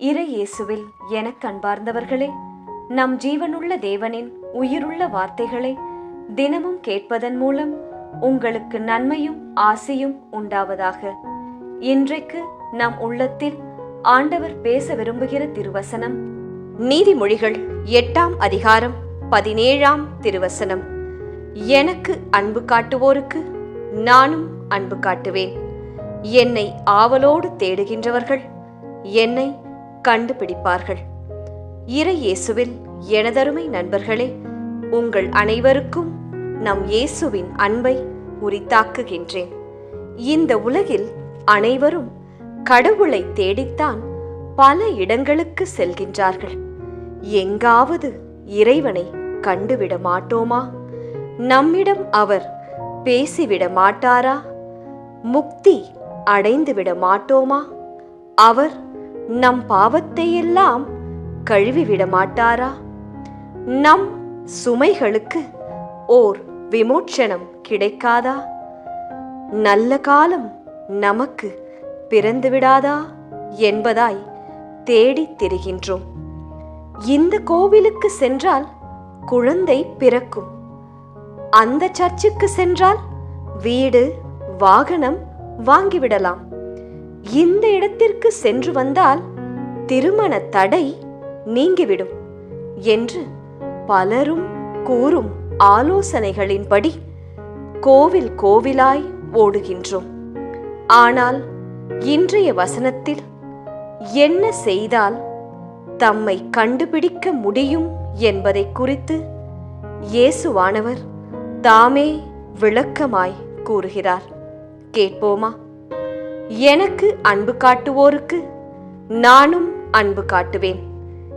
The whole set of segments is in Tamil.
இறை இயேசுவில் எனக் அன்பார்ந்தவர்களே நம் ஜீவனுள்ள தேவனின் உயிருள்ள வார்த்தைகளை தினமும் கேட்பதன் மூலம் உங்களுக்கு நன்மையும் ஆசையும் உண்டாவதாக. இன்றைக்கு நம் உள்ளத்தில் ஆண்டவர் பேச விரும்புகிற திருவசனம் நீதிமொழிகள் எட்டாம் அதிகாரம் பதினேழாம் திருவசனம். எனக்கு அன்பு காட்டுவோருக்கு நானும் அன்பு காட்டுவேன். என்னை ஆவலோடு தேடுகின்றவர்கள் என்னை கண்டுபிடிப்பார்கள். இறையேசுவில் எனதருமை நண்பர்களே உங்கள் அனைவருக்கும் நம் இயேசுவின் அன்பை உரித்தாக்குகின்றேன். இந்த உலகில் அனைவரும் கடவுளை தேடித்தான் பல இடங்களுக்கு செல்கின்றார்கள். எங்காவது இறைவனை கண்டுவிட மாட்டோமா? நம்மிடம் அவர் பேசிவிட மாட்டாரா? முக்தி அடைந்துவிட மாட்டோமா? அவர் நம் பாவத்தை எல்லாம் கழுவிவிட மாட்டாரா நம் சுமைகளுக்கு ஓர் விமோச்சனம் கிடைக்காதா? நல்ல காலம் நமக்கு பிறந்து விடாதா என்பதாய் தேடித் திரிகின்றோம். இந்த கோவிலுக்கு சென்றால் குழந்தை பிறக்கும். அந்த சர்ச்சுக்கு சென்றால் வீடு வாகனம் வாங்கிவிடலாம். இந்த இடத்திற்கு சென்று வந்தால் திருமண தடை நீங்கிவிடும் என்று பலரும் கூறும் ஆலோசனைகளின்படி கோவில் கோவிலாய் ஓடுகின்றோம். ஆனால் இன்றைய வசனத்தில் என்ன செய்தால் தம்மை கண்டுபிடிக்க முடியும் என்பதை குறித்து இயேசுவானவர் தாமே விளக்கமாய் கூறுகிறார். கேட்போமா? எனக்கு அன்பு காட்டுவோருக்கு நானும் அன்பு காட்டுவேன்.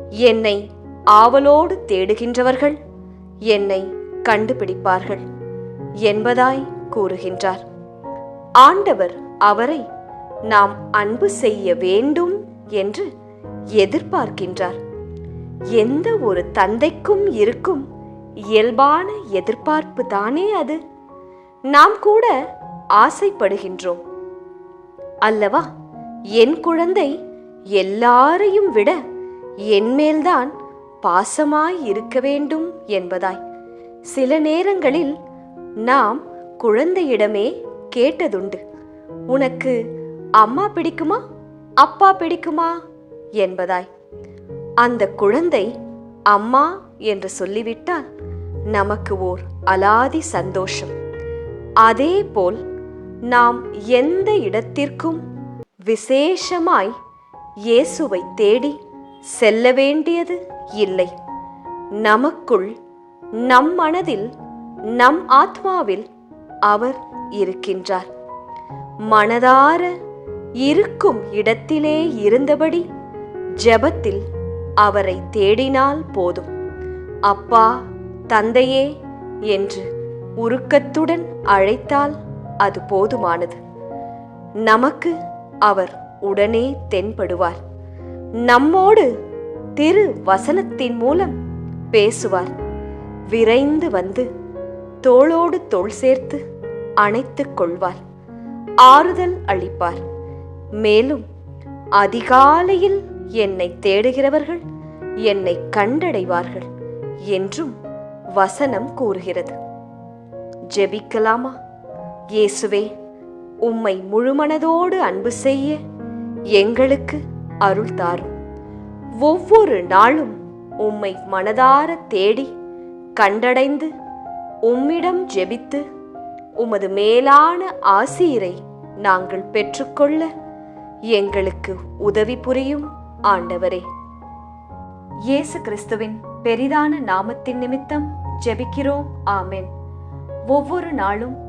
என்னை ஆவலோடு தேடுகின்றவர்கள் என்னை கண்டுபிடிப்பார்கள் என்பதாய் கூறுகின்றார். ஆண்டவர் அவரை நாம் அன்பு செய்ய வேண்டும் என்று எதிர்பார்க்கின்றார். எந்த ஒரு தந்தைக்கும் இருக்கும் இயல்பான எதிர்பார்ப்பு தானே அது. நாம் கூட ஆசைப்படுகின்றோம். அல்லவா? என் குழந்தை எல்லாரையும் விட என்மேல்தான் பாசமாய் இருக்க வேண்டும் என்பதாய். சில நேரங்களில் நாம் குழந்தையிடமே கேட்டதுண்டு. உனக்கு அம்மா பிடிக்குமா அப்பா பிடிக்குமா என்பதாய். அந்த குழந்தை அம்மா என்று சொல்லிவிட்டால் நமக்கு ஓர் அலாதி சந்தோஷம். அதே போல் நாம் எந்த இடத்திற்கும் விசேஷமாய் இயேசுவை தேடி செல்ல வேண்டியது இல்லை. நமக்குள் நம் மனதில் நம் ஆத்மாவில் அவர் இருக்கின்றார். மனதார இருக்கும் இடத்திலே இருந்தபடி ஜெபத்தில் அவரை தேடினால் போதும். அப்பா தந்தையே என்று உருக்கத்துடன் அழைத்தால் அது போதுமானது. நமக்கு அவர் உடனே தென்படுவார். நம்மோடு திரு வசனத்தின் மூலம் பேசுவார். விரைந்து வந்து தோளோடு தோள் சேர்த்து அணைத்துக் கொள்வார். ஆறுதல் அளிப்பார். மேலும் அதிகாலையில் என்னை தேடுகிறவர்கள் என்னை கண்டடைவார்கள் என்றும் வசனம் கூறுகிறது. ஜெபிக்கலாமா? இயேசுவே உம்மை முழுமனதோடு அன்பு செய்ய எங்களுக்கு அருள் தாரும். ஒவ்வொரு நாளும் உம்மை மனதார தேடி கண்டடைந்து உம்மிடம் ஜெபித்து உமது மேலான ஆசீரை நாங்கள் பெற்றுக்கொள்ள எங்களுக்கு உதவி புரியும் ஆண்டவரே. இயேசு கிறிஸ்துவின் பெரிதான நாமத்தின் நிமித்தம் ஜெபிக்கிறோம். ஆமென். ஒவ்வொரு நாளும்